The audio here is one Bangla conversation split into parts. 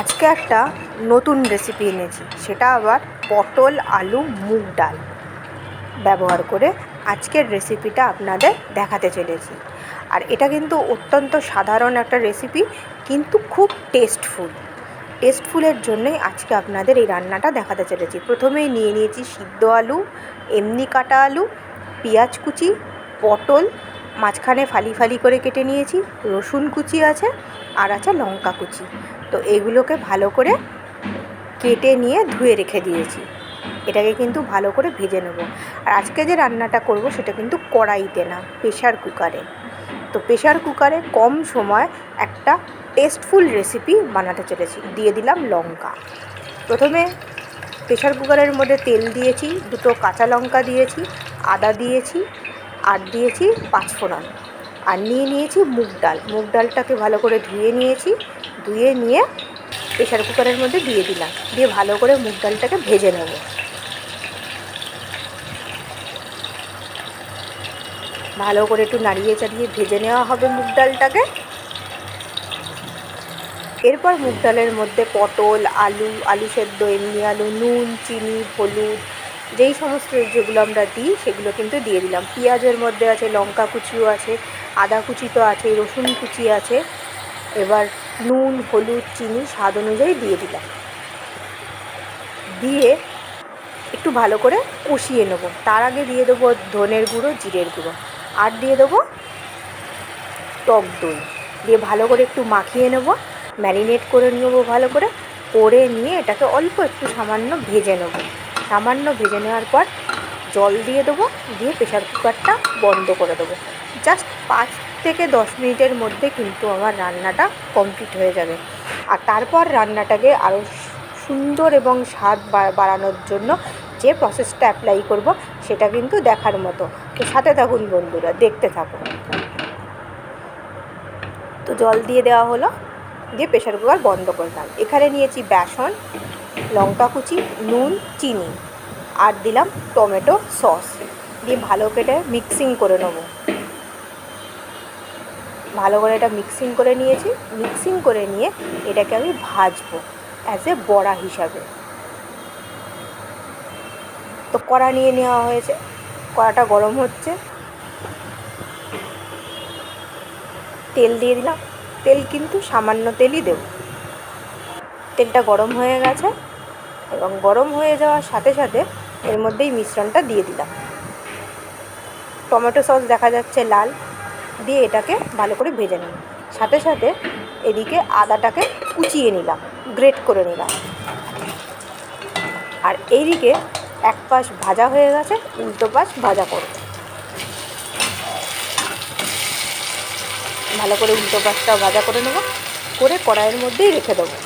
আজকে একটা নতুন রেসিপি এনেছি। সেটা আবার পটল, আলু, মুগ ডাল ব্যবহার করে আজকের রেসিপিটা আপনাদের দেখাতে চলেছি। আর এটা কিন্তু অত্যন্ত সাধারণ একটা রেসিপি কিন্তু খুব টেস্টফুল টেস্টফুলের জন্যই আজকে আপনাদের এই রান্নাটা দেখাতে চলেছি। প্রথমেই নিয়ে নিয়েছি সিদ্ধ আলু, এমনি কাটা আলু, পেঁয়াজ কুচি, পটল, মাঝখানে ফালি ফালি করে কেটে নিয়েছি, রসুন কুচি আছে, আর আছে লঙ্কা কুচি। তো এগুলোকে ভালো করে কেটে নিয়ে ধুয়ে রেখে দিয়েছি। এটাকে কিন্তু ভালো করে ভেজে নেব। আর আজকে যে রান্নাটা করব সেটা কিন্তু কড়াইতে না প্রেশার কুকারে। তো প্রেশার কুকারে কম সময় একটা টেস্টফুল রেসিপি বানাতে চলেছি। দিয়ে দিলাম লঙ্কা। প্রথমে প্রেশার কুকারের মধ্যে তেল দিয়েছি, দুটো কাঁচা লঙ্কা দিয়েছি, আদা দিয়েছি, আর দিয়েছি পাঁচফোড়ন। আর নিয়ে নিয়েছি মুগ ডাল। মুগ ডালটাকে ভালো করে ধুয়ে নিয়েছি, ধুয়ে নিয়ে প্রেশার কুকারের মধ্যে দিয়ে দিলাম। দিয়ে ভালো করে মুগ ডালটাকে ভেজে নেব। ভালো করে একটু নাড়িয়ে চাড়িয়ে ভেজে নেওয়া হবে মুগ ডালটাকে। এরপর মুগ ডালের মধ্যে পটল, আলু আলু সেদ্ধ, এমনি আলু, নুন, চিনি, হলুদ যেই সমস্ত যেগুলো আমরা দিই, সেগুলো কিন্তু দিয়ে দিলাম। পেঁয়াজের মধ্যে আছে, লঙ্কা কুচিও আছে, আদা কুচি তো আছে রসুন কুচি আছে। এবার নুন, হলুদ, চিনি, স্বাদ অনুযায়ী দিয়ে দিলাম। দিয়ে একটু ভালো করে কষিয়ে নেব। তার আগে দিয়ে দেবো ধনের গুঁড়ো, জিরের গুঁড়ো। আর দিয়ে দেবো টক দই। দিয়ে ভালো করে একটু মাখিয়ে নেব, ম্যারিনেট করে নেব ভালো করে। করে নিয়ে এটাকে অল্প একটু সামান্য ভেজে নেব। সামান্য ভেজে নেওয়ার পর জল দিয়ে দেবো, দিয়ে প্রেশার কুকারটা বন্ধ করে দেবো। জাস্ট পাঁচ থেকে দশ মিনিটের মধ্যে কিন্তু আমার রান্নাটা কমপ্লিট হয়ে যাবে। আর তারপর রান্নাটাকে আরও সুন্দর এবং স্বাদ বাড়ানোর জন্য যে প্রসেসটা অ্যাপ্লাই করব, সেটা কিন্তু দেখার মতো। তো সাথে থাকুন বন্ধুরা, দেখতে থাকুন। তো জল দিয়ে দেওয়া হলো। দিয়ে প্রেশার কুকার বন্ধ করলাম এখানে নিয়েছি বেসন, লঙ্কা কুচি, নুন, চিনি আর দিলাম টমেটো সস। দিয়ে ভালো কেটে মিক্সিং করে নেব। ভালো করে এটা মিক্সিং করে নিয়েছি। মিক্সিং করে নিয়ে এটাকে আমি ভাজবো অ্যাজ এ বড়া হিসাবে। তো কড়া নিয়ে নেওয়া হয়েছে। কড়াটা গরম হচ্ছে। তেল দিয়ে দিলাম। তেল কিন্তু সামান্য তেলই দেব। তেলটা গরম হয়ে গেছে এবং গরম হয়ে যাওয়ার সাথে সাথে এর মধ্যেই মিশ্রণটা দিয়ে দিলাম। টমেটো সস দেখা যাচ্ছে লাল, দিয়ে এটাকে ভালো করে ভেজে নিই সাথে সাথে এদিকে আদাটাকে কুচিয়ে নিলাম, গ্রেট করে নিলাম। আর এইদিকে এক পাশ ভাজা হয়ে গেছে, উল্টো পাশ ভাজা করব। ভালো করে উল্টো পাশটাও ভাজা করে নেব। করে কড়াইয়ের মধ্যেই রেখে দেবো।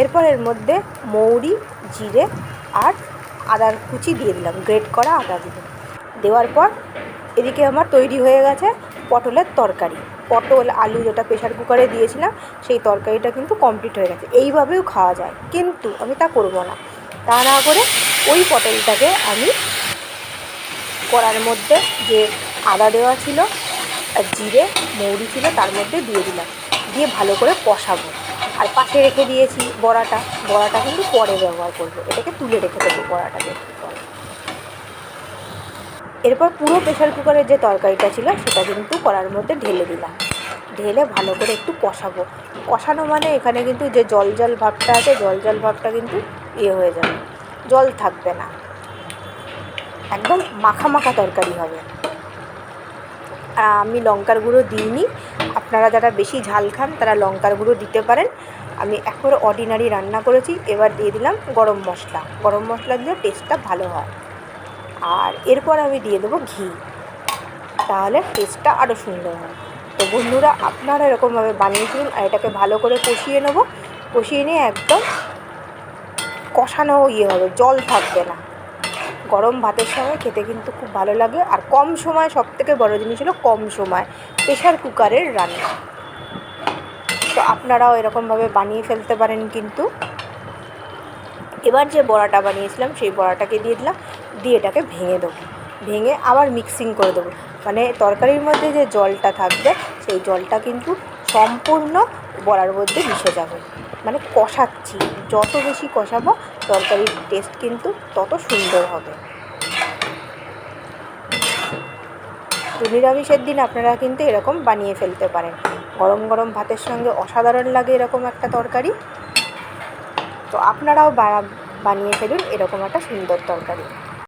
এরপর এর মধ্যে মৌরি, জিরে আর আদার কুচি দিয়ে দিলাম। গ্রেট করা আদা দিলাম দেওয়ার পর এদিকে আমার তৈরি হয়ে গেছে পটলের তরকারি। পটল, আলু যেটা প্রেশার কুকারে দিয়েছিলাম, সেই তরকারিটা কিন্তু কমপ্লিট হয়ে গেছে। এইভাবেও খাওয়া যায়। কিন্তু আমি তা করব না। তা না করে ওই পটলটাকে আমি কড়ার মধ্যে যে আদা দেওয়া ছিল আর জিরে, মৌরি ছিল তার মধ্যে দিয়ে দিলাম। দিয়ে ভালো করে কষাবো। আর পাশে রেখে দিয়েছি বড়াটা। বড়াটা কিন্তু পরে ব্যবহার করব। এটাকে তুলে রেখে দেবো বড়াটাকে এরপর পুরো প্রেশার কুকারের যে তরকারিটা ছিল সেটা কিন্তু কড়ার মধ্যে ঢেলে দিলাম। ঢেলে ভালো করে একটু কষাবো। কষানো মানে এখানে কিন্তু যে জল জল ভাবটা আছে, জল জল ভাবটা কিন্তু ইয়ে হয়ে যাবে। জল থাকবে না। একদম মাখা মাখা তরকারি হবে। আমি লঙ্কার গুঁড়ো দিইনি। আপনারা যারা বেশি ঝাল খান, তারা লঙ্কার গুঁড়ো দিতে পারেন। আমি একবারে অর্ডিনারি রান্না করেছি। এবার দিয়ে দিলাম গরম মশলা। গরম মশলা দিলে টেস্টটা ভালো হয়। আর এরপর আমি দিয়ে দেবো ঘি। তাহলে টেস্টটা আরও সুন্দর হয়। তো বন্ধুরা, আপনারা এরকমভাবে বানিয়েছিলেন আর এটাকে ভালো করে কষিয়ে নেব। কষিয়ে নিয়ে একদম কষানো ইয়ে হবে, জল থাকবে না। গরম ভাতের সময় খেতে কিন্তু খুব ভালো লাগে। আর কম সময় সব থেকে বড়ো জিনিস হলো কম সময় প্রেশার কুকারের রান্না। তো আপনারাও এরকমভাবে বানিয়ে ফেলতে পারেন কিন্তু। এবার যে বড়াটা বানিয়েছিলাম, সেই বড়াটাকে দিয়ে দিলাম, দিয়ে এটাকে ভেঙে দেবো। ভেঙে আবার মিক্সিং করে দেবো। মানে তরকারির মধ্যে যে জলটা থাকবে, সেই জলটা কিন্তু সম্পূর্ণ বড়ার মধ্যে মিশে যাবে। মানে কষাচ্ছি। যত বেশি কষাবো তরকারির টেস্ট কিন্তু তত সুন্দর হবে। তো নিরামিষের দিন আপনারা কিন্তু এরকম বানিয়ে ফেলতে পারেন। গরম গরম ভাতের সঙ্গে অসাধারণ লাগে এরকম একটা তরকারি। তো আপনারাও বানিয়ে ফেলুন এরকম একটা সুন্দর তরকারি।